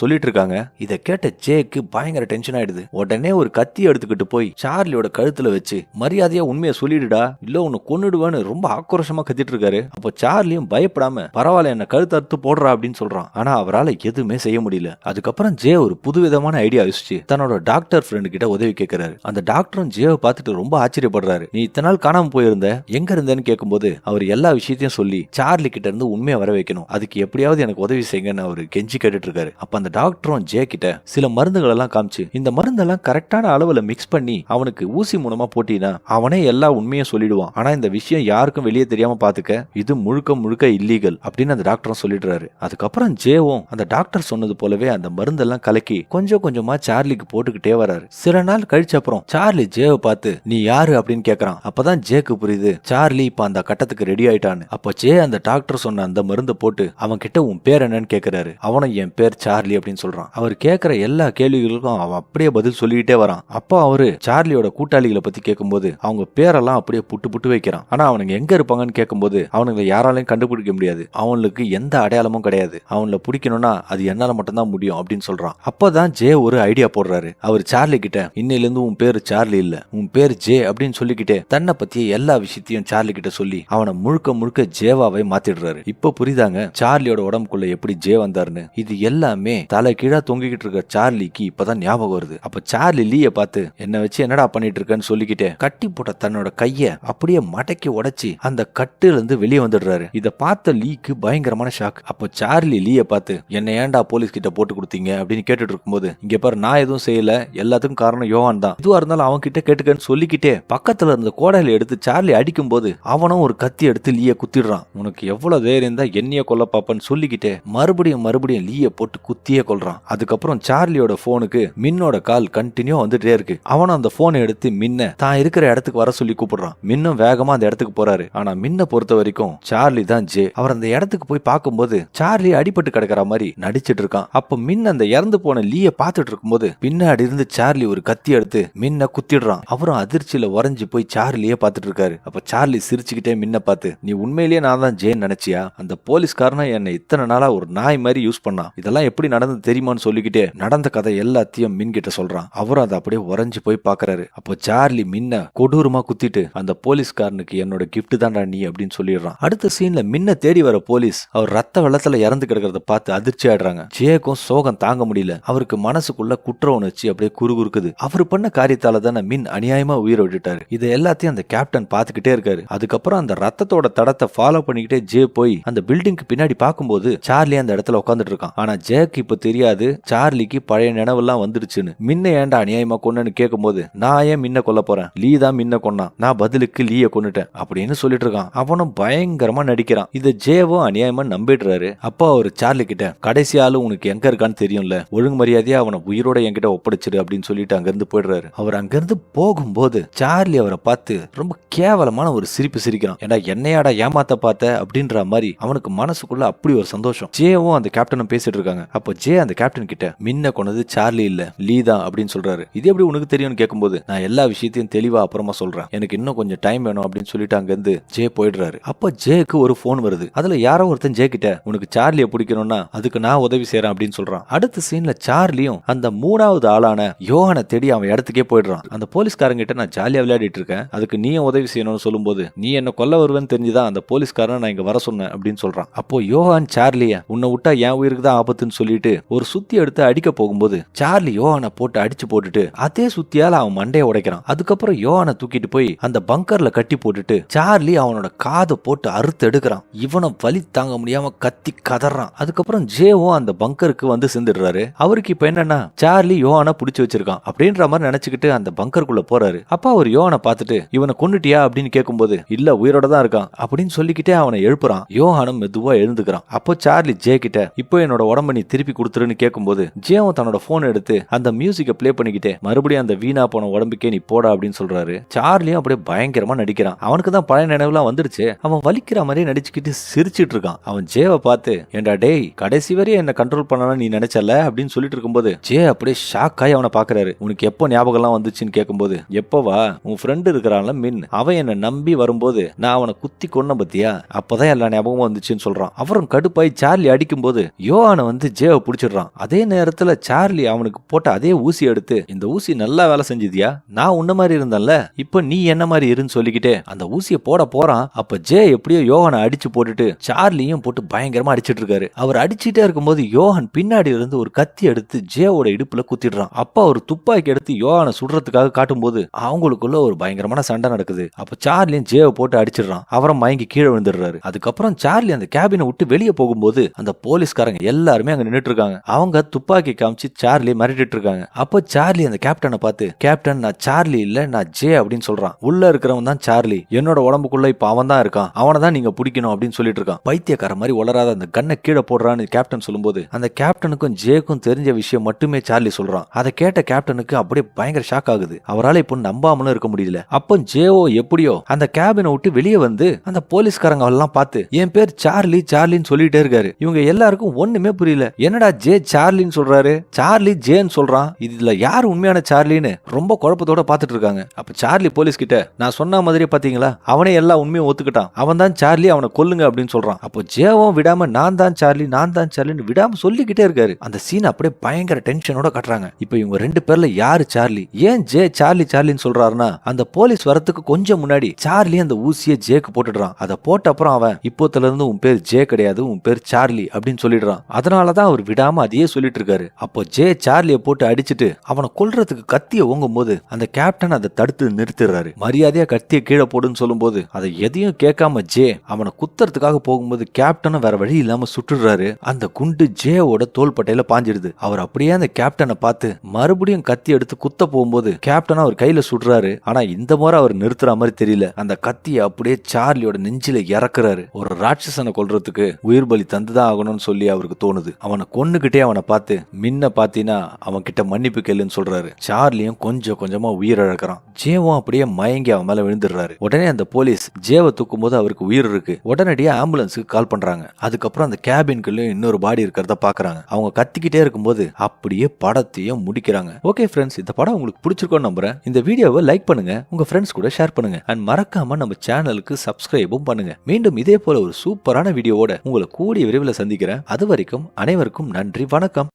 சொல்லிட்டு இருக்காங்க இதை கேட்ட ஜேக்கு பயங்கர டென்ஷன் ஆயிடுது. உடனே ஒரு கத்தி எடுத்துக்கிட்டு போய் சார்லியோட கழுத்துல வச்சு மரியாதையா உண்மையை சொல்லிடுடா. இல்ல உன்னை கொன்னுடுவேன்னு ரொம்ப ஆக்ரோஷமா கத்திட்டு இருக்காரு அப்போ சார்லியும் பயப்படாம பரவாயில்ல என்ன கழுத்து அறுத்து போடுறா அப்படின்னு சொல்றான். ஆனா அவரால் எதுவுமே செய்ய முடியல. அதுக்கப்புறம் ஜே ஒரு புதுவிதமான ஐடியா யோசிச்சு தன்னோட டாக்டர் ஃப்ரெண்டு கிட்ட உதவி கேட்கிறாரு அந்த டாக்டரும் ஜேவை பார்த்துட்டு ரொம்ப ஆச்சரியப்படுறாரு. நீ இத்தனை நாள் காணாம போயிருந்த? எங்க இருந்தேன்னு கேட்கும்போது அவர் எல்லா விஷயத்தையும் சொல்லி சார்லி கிட்ட இருந்து உண்மையை வர வைக்கணும். அதுக்கு எப்படியாவது எனக்கு உதவி செய்யுங்கன்னு அவரு கெஞ்சி கேட்டுட்டு இருக்காரு அப்ப அந்த டாக்டரும் ஜே கிட்ட சில மருந்துகள் எல்லாம் காமிச்சு இந்த மருந்தெல்லாம் கரெக்டான அளவுல மிக்ஸ் பண்ணி அவனுக்கு ஊசி மூலமா போட்டினா அவனே எல்லா உண்மையும் சொல்லிடுவான். ஆனா இந்த விஷயம் யாருக்கும் வெளியே தெரியாம பாத்துக்க இது முழுக்க முழுக்க இல்லீகல் அப்படின்னு அந்த டாக்டரும் சொல்லிடுறாரு. அதுக்கப்புறம் ஜேவும் அந்த டாக்டர் சொன்னது போலவே அந்த மருந்தெல்லாம் கலக்கி கொஞ்சம் கொஞ்சமா சார்லிக்கு போட்டுக்கிட்டே வராரு. சில நாள் கழிச்ச அப்புறம் சார்லி ஜேவை பார்த்து நீ யாரு? அப்படின்னு கேக்குறான். அப்பதான் ஜேக்கு புரியுது சார்லி இப்ப அந்த கட்டத்துக்கு ரெடி ஆயிட்டான்னு. அப்ப ஜே அந்த டாக்டர் சொன்ன அந்த மருந்தை போட்டு அவன் கிட்ட உன் பேர் என்னன்னு கேட்கிறாரு அவனும் என் பேர் சார்லி அப்படின்னு சொல்றான். அவர் கேக்குற எல்லா கேள்விகளுக்கும் அவன் அப்படியே பதில் சொல்லிக்கிட்டே வரான். அப்போ அவரு சார்லியோட கூட்டாளிகளை பத்தி கேட்கும்போது அவங்க பேரெல்லாம் அப்படியே புட்டு புட்டு வைக்கிறான். ஆனா அவனுங்க எங்க இருப்பாங்கன்னு கேட்கும்போது அவனுங்களை யாராலையும் கண்டுபிடிக்க முடியாது. அவனுக்கு எந்த அடையாளமும் கிடையாது. அவங்கள பிடிக்கணும்னா அது என்னால மட்டும்தான் முடியும் அப்படின்னு சொல்றான். அப்பதான் ஜே ஒரு ஐடியா போடுறாரு. அவர் சார்லி கிட்ட இன்னையில இருந்து உன் பேரு சார்லி இல்ல. உன் பேர் ஜே அப்படின்னு சொல்லிக்கிட்டே தன்னை பத்திய எல்லா விஷயத்தையும் சார்லி கிட்ட சொல்லி அவனை முழுக்க முழுக்க ஜேவாவை மாத்திடுறாரு. இப்ப புரியுதாங்க? சார்லியோட உடம்புக்குள்ள எப்படி ஜே வந்தாருன்னு இது எல்லாமே தலை கீழா தொங்கிக்கிட்டு இருக்க சார்லிக்கு இப்பதான் ஞாபகம் வருது. அப்ப சார்லி லீய பார்த்து என்ன வச்சு என்னடா பண்ணிட்டு இருக்கேன்னு சொல்லிக்கிட்டே கட்டி போட்ட தன்னோட கைய அப்படியே மடக்கி உடைச்சி அந்த கட்டுல இருந்து வெளியே வந்துடுறாரு. இத பார்த்த லீக்கு பயங்கரமான ஷாக். அப்போ சார்லி லீய பார்த்து என்ன ஏன்டா போலீஸ் கிட்ட போட்டு கொடுத்தீங்க? அப்படின்னு கேட்டுட்டு இருக்கும்போது இங்க பாரு நான் எதுவும் செய்யல. எல்லாத்துக்கும் காரணம் யோவான் தான். இதுவா இருந்தாலும் அவன் கிட்ட கேட்டுக்கன்னு சொல்லிக்கிட்டே பக்கத்துல இருந்த கோடையில எடுத்து சார்லி அடிக்கும் போது அவனும் ஒரு கத்தி எடுத்து லீய குத்திடுறான். உனக்கு எவ்வளவு தைரியம் தான் என்னைய கொல்ல பாப்பன்னு சொல்லிக்கிட்டே மறுபடியும் மறுபடியும் லீய போட்டு குத்தியே கொல்றான் அதுக்கப்புறம் சார்லியோட போனுக்கு மின்னோட கால் கண்டினியூ வந்துட்டே இருக்கு. அவனும் அந்த போனை எடுத்து மின்ன தான் இருக்கிற இடத்துக்கு வர சொல்லி கூப்பிடுறான். மின்னும் வேகமா அந்த இடத்துக்கு போறாரு. ஆனா மின்ன பொறுத்த வரைக்கும் சார்லி தான் ஜே. அவர் அந்த இடத்துக்கு போய் பார்க்கும்போது சார்லி அடிபட்டு கிடக்கிற மாதிரி நடிச்சிட்டு இருக்கான். அப்ப மின் அந்த இறந்து போன லீய பார்த்துட்டு இருக்கும்போது பின்னாடி இருந்து சார்லி ஒரு கத்தி எடுத்து மின்ன குத்திடுறான். அவரும் அதிர்ச்சியில உறைஞ்சு போய் சார்லியே பார்த்துட்டு இருக்காரு. அப்ப சார்லி சிரிச்சுக்கிட்டே மின்ன பார்த்து நீ உண்மையிலேயே நான் தான் ஜேன்னு நினைச்சியா? அந்த போலீஸ்காரனா என்னை இத்தனை நாள் ஒரு நாய் மாதிரி யூஸ் பண்ணான் இதெல்லாம் எப்படி நடந்தது தெரியுமான்னு சொல்லிக்கிட்டே நடந்த கதை எல்லாத்தையும் மின் கிட்ட சொல்றான். அவரும் அதை அப்படியே உறைஞ்சு போய் பாக்குறாரு. அப்போ சார்லி மின்ன கொடூரமா குத்திட்டு அந்த போலீஸ்காரனுக்கு என்னோட கிஃப்ட் தான்டா நீ அப்படின்னு சொல்லிடுறான். அடுத்த சீன்ல மின்ன தேடி வர போலீஸ் அவர் ரத்த வெள்ளத்துல இறந்து கிடக்கிறத பார்த்து அதிர்ச்சி ஆயிடுறாங்க. ஜேக்கும் சோகம் தாங்க முடியல. அவருக்கு மனசுக்குள்ள குற்ற உணர்ச்சி அப்படியே குறுகுறுக்குது. அவர் பண்ண காரியத்தால தானே மின் அநியாயமா உயிரை விட்டுட்டாரு. இதை எல்லாத்தையும் அந்த கேப்டன் பாத்துக்கிட்டே இருக்காரு. அதுக்கப்புறம் அந்த ரத்தத்தோட தடத்தை ஃபாலோ பண்ணிக்கிட்டே ஜே போய் அந்த பில்டிங்க்கு பின்னாடி பார்க்கும்போது சார்லி அந்த இடத்துல உட்காந்துட்டு இருக்கான் ஆனா ஜேக்கு இப்ப தெரியாது சார்லிக்கு பழைய நினைவெல்லாம் வந்துருச்சுன்னு. மின்ன ஏன்டா அநியாயமா கொன்னன்னு கேட்கும்போது நான் ஏன் மின்ன கொல்ல போறேன்? லீ தான் மின்ன கொன்னான் நான் பதிலுக்கு லீய கொன்னுட்டேன் அப்படின்னு சொல்லிட்டு இருக்கான் அவனும் பயங்கரமா நடிக்கிறான். இத ஜேவும் அநியாயமா நம்பிடுறாரு. அப்பா அவர் சார்லி கிட்ட கடைசி ஆளு உனக்கு எங்க இருக்கான்னு தெரியும்ல. ஒழுங்கு மரியாதையா அவனை உயிரோட என்கிட்ட ஒப்படைச்சிடு அப்படின்னு சொல்லிட்டு அங்கிருந்து போயிடுறாரு. அவர் அங்கிருந்து போகும்போது சார்லி அவரை பார்த்து ரொம்ப கேவலமான ஒரு சிரிப்பு சிரிக்கிறான். ஏன்னா என்னையாடா ஏமாத்த பார்த்த? அப்படின்ற மாதிரி அவனுக்கு மனசுக்குள்ள அப்படி ஒரு சந்தோஷம் ஜேவும் அந்த கேப்டனும் பேசிட்டு இருக்காங்க. அப்போ ஜே அந்த கேப்டன் கிட்ட மின்ன கொண்டது சார்லி இல்ல லீ தான் அப்படின்னு சொல்றாரு. இது எப்படி உனக்கு தெரியும்னு கேட்கும்போது நான் எல்லா விஷயத்தையும் தெளிவா அப்புறமா சொல்றேன். எனக்கு இன்னும் கொஞ்சம் டைம் வேணும் அப்படின்னு சொல்லிட்டு அங்கிருந்து ஜே போயிடுறாரு. அப்போ ஜேக்கு ஒரு போன் வருது. அதுல யாரோ ஒருத்தன் ஜே கிட்ட உனக்கு சார்லியை பிடிக்கணும்னா அதுக்கு நான் உதவி செய்யறேன் அப்படின்னு சொல்றான். அடுத்த சீன்ல சார்லியும் அந்த மூணாவது ஆளான யோகனை தேடி அவன் இடத்துக்கே போயிடுறான். அந்த போலீஸ்காரங்க கிட்ட நான் ஜாலியா விளையாடிட்டு இருக்கேன். அதுக்கு நீயும் உதவி செய்யணும்னு சொல்லும்போது நீ என்ன கொல்ல வருவேன்னு தெரிஞ்சுதான் அந்த போலீஸ்காரன் நான் இங்க வர சொன்னேன் அப்படின்னு சொல்றான். அப்போ யோகான் சார்லி சார்லிய உன்னை விட்டா என் உயிருக்கு தான் ஆபத்துன்னு சொல்லிட்டு ஒரு சுத்தி எடுத்து அடிக்க போகும்போது சார்லி யோகானை போட்டு அடிச்சு போட்டுட்டு அதே சுத்தியால அவன் மண்டையை உடைக்கிறான். அதுக்கப்புறம் யோகானை தூக்கிட்டு போய் அந்த பங்கர்ல கட்டி போட்டுட்டு சார்லி அவனோட காதை போட்டு அறுத்து எடுக்கிறான். இவனை வலி தாங்க முடியாம கத்தி கதறான். அதுக்கப்புறம் ஜேவும் அந்த பங்கருக்கு வந்து சேர்ந்துடுறாரு. அவருக்கு இப்ப என்னன்னா சார்லி யோகானை புடிச்சு வச்சிருக்கான் அப்படின்ற மாதிரி நினைச்சுக்கிட்டு அந்த பங்கருக்குள்ள போறாரு. அப்ப அவர் யோகானை பார்த்துட்டு இவனை கொண்டுட்டியா அப்படின்னு கேட்கும்போது இல்ல உயிரோட தான் இருக்கான். அப்படின்னு சொல்லிக்கிட்டே அவனை எழுப்புறான். யோகானம் மெதுவா எழுந்துக்கிறான். அப்போ சார்லி ஜே கிட்ட இப்போ என்னோட உடம்ப நீ திருப்பி கொடுத்துருன்னு கேட்கும்போது ஜேவும் தன்னோட போன் எடுத்து அந்த மியூசிக்கை ப்ளே பண்ணிக்கிட்டே மறுபடியும் அந்த வீணா போன உடம்புக்கே நீ போடா அப்படின்னு சொல்றாரு. சார்லியும் அப்படியே பயங்கரமா நடிக்கிறான். அவனுக்கு தான் பழைய நினைவுலாம் வந்துருச்சு. அவன் வலிக்கிற மாதிரியே நடிச்சுக்கிட்டு சிரிச்சிட்டு இருக்கான். அவன் ஜேவை பார்த்து ஏண்டா டேய் கடைசி வரையும் என்ன கண்ட்ரோல் பண்ணணும் நீ நினைச்சல அப்படின்னு சொல்லிட்டு இருக்கும்போது ஜே அப்படியே ஷாக் ஆகி அவனை பாக்குறாரு உனக்கு எப்போ ஞாபகம்லாம் வந்துச்சுன்னு கேட்கும்போது எப்போவா உன் ஃப்ரெண்டு இருக்கிறான்ல மின். அவன் என்னை நம்பி வரும்போது நான் அவனை குத்தி கொன்ன பத்தியா? அப்பதான் எல்லா ஞாபகமும் வந்துச்சுன்னு சொல்றான். அவரும் கடுப்பாய் சார்லி அடிக்கும்போது யோவானை வந்து ஜேவை பிடிச்சிடுறான். அதே நேரத்துல சார்லி அவனுக்கு போட்ட அதே ஊசி எடுத்து இந்த ஊசி நல்லா வேலை செஞ்சுதியா? நான் உன்ன மாதிரி இருந்தேன்ல. இப்போ நீ என்ன மாதிரி இருன்னு சொல்லிக்கிட்டே அந்த ஊசியை போட போறான். அப்ப ஜே எப்படியோ யோகனை அடிச்சு போட்டுட்டு சார்லியும் போட்டு பயங்கரமா அடிச்சிட்டு இருக்காரு அவர் அடிச்சுட்டே இருக்கும்போது யோகன் பின்னாடி இருந்து ஒரு கத்தி எடுத்து ஜேவோட இடுப்புல குத்திடுறான். அப்ப அவர் துப்பாக்கி எடுத்து யோகனை சுடுறதுக்காக காட்டும்போது அவங்களுக்குள்ள ஒரு பயங்கரமான சண்டை நடக்குது. அப்ப சார்லியும் ஜேவை போட்டு அடிச்சிடுறான். அவரை மயங்கி கீழே விழுந்துடுறாரு. அதுக்கப்புறம் சார்லி அந்த கேபினை விட்டு வெளியே போகும்போது போது அந்த போலீஸ்காரங்க எல்லாருமே அங்க நின்னுட்டு இருக்காங்க அவங்க துப்பாக்கி காமிச்சு சார்லி மிரட்டிட்டு இருக்காங்க அப்போ சார்லி அந்த கேப்டனை பார்த்து கேப்டன் நான் சார்லி இல்ல நான் ஜே அப்படின்னு சொல்றான். உள்ள இருக்கிறவன் தான் சார்லி. என்னோட உடம்புக்குள்ள இப்ப அவன் தான் இருக்கான். அவனை தான் நீங்க பிடிக்கணும் அப்படின்னு சொல்லிட்டு இருக்கான். பைத்தியக்கார மாதிரி உளராத அந்த கண்ணை கீழே போடுறான்னு கேப்டன் சொல்லும்போது அந்த கேப்டனுக்கும் ஜேக்கும் தெரிஞ்ச விஷயம் மட்டுமே சார்லி சொல்றான். அதை கேட்ட கேப்டனுக்கு அப்படியே பயங்கர ஷாக் ஆகுது. அவரால் இப்போ நம்பாமலும் இருக்க முடியல. அப்போ ஜேஓ எப்படியோ அந்த கேபினை விட்டு வெளியே வந்து அந்த போலீஸ்காரங்க எல்லாம் பார்த்து என் பேர் சார்லி சார்லின்னு சொல்லிட்டே இருக்காரு. இவங்க எல்லாருக்கும் ஒண்ணுமே புரியல. என்னடா ஜே சார்லின்னு சொல்றாரு? சார்லி ஜேன்னு சொல்றான். இதுல யார் உண்மையான சார்லின்னு ரொம்ப குழப்பத்தோட பாத்துட்டு இருக்காங்க. அப்ப சார்லி போலீஸ் கிட்ட நான் சொன்ன மாதிரி பாத்தீங்களா? அவனே எல்லா உண்மையும் ஒத்துக்கிட்டான். அவன் தான் சார்லி அவனை கொல்லுங்க அப்படின்னு சொல்றான். அப்போ ஜேவும் விடாம நான் தான் சார்லி நான் தான் சார்லின்னு விடாம சொல்லிக்கிட்டே இருக்காரு. அந்த சீன் அப்படியே பயங்கர டென்ஷனோட கட்டுறாங்க. இப்போ இவங்க ரெண்டு பேர்ல யாரு சார்லி? ஏன் ஜே சார்லி சார்லின்னு சொல்றாருன்னா அந்த போலீஸ் வரத்துக்கு கொஞ்சம் முன்னாடி சார்லி அந்த ஊசியை ஜேக்கு போட்டுடுறான். அதை போட்ட அப்புறம் அவன் இப்போத்துல இருந்து உன் பேர் ஜே கிடையாது உன் பேர் சார்லி அப்படின்னு சொல்லிடுறான். அதனாலதான் அவர் விடாம அதையே சொல்லிட்டு இருக்காரு அப்போ ஜே சார்லியை போட்டு அடிச்சுட்டு அவனை கொல்றதுக்கு கத்திய ஓங்கும் போது அந்த கேப்டன் அதை தடுத்து நிறுத்திடுறாரு. மரியாதையா கத்திய கீழே போடுன்னு சொல்லும்போது அதை எதையும் கேட்காம ஜே அவனை குத்துறதுக்காக போகும்போது கேப்டனும் வேற வழி இல்லாம சுட்டுடுறாரு. அந்த குண்டு ஜேவோட தோள்பட்டையில பாஞ்சிடுது. அவர் அப்படியே அந்த கேப்டனை பார்த்து மறுபடியும் கத்தி எடுத்து குத்த போகும்போது கேப்டன் அவர் கையில சுடுறாரு. ஆனா இந்த முறை அவர் நிறுத்துற மாதிரி தெரியல. அந்த கத்தியை அப்படியே சார்லியோட நெஞ்சில இறக்குறாரு. ஒரு ராட்சசனை கொல்றதுக்கு உயிர் பலி தந்துதான் ஆகணும்னு சொல்லி அவருக்கு தோணுது. அவனை கொன்னுகிட்டே அவனை பார்த்து மின்ன பாத்தீங்கன்னா அவன் கிட்ட மன்னிப்பு கேளுன்னு சொல்றாரு. சார்லியும் கொஞ்சம் கொஞ்சமா உயிரிழக்கிறான் ஜேவும் அப்படியே மயங்கி அவன் மேல விழுந்துடுறாரு. உடனே அந்த போலீஸ் ஜேவை தூக்கும் போது அவருக்கு உயிர் இருக்கு. உடனடியே ஆம்புலன்ஸுக்கு கால் பண்றாங்க. அதுக்கப்புறம் அந்த கேபின்குள்ளயும் இன்னொரு பாடி இருக்கிறத பாக்குறாங்க. அவங்க கத்திக்கிட்டே இருக்கும்போது அப்படியே படத்தையும் முடிக்கிறாங்க. ஓகே ஃப்ரெண்ட்ஸ் இந்த படம் உங்களுக்கு பிடிச்சிருக்கோன்னு நம்புறேன். இந்த வீடியோவை லைக் பண்ணுங்க. உங்க ஃப்ரெண்ட்ஸ் கூட ஷேர் பண்ணுங்க. அண்ட் மறக்காம நம்ம சேனலுக்கு சப்ஸ்கிரைபும் பண்ணுங்க. மீண்டும் இதே போல ஒரு சூப்பரான வீடியோவோட உங்களை கூடிய விரைவில் சந்திக்கிறேன். அது வரைக்கும் அனைவருக்கும் நன்றி. வணக்கம்.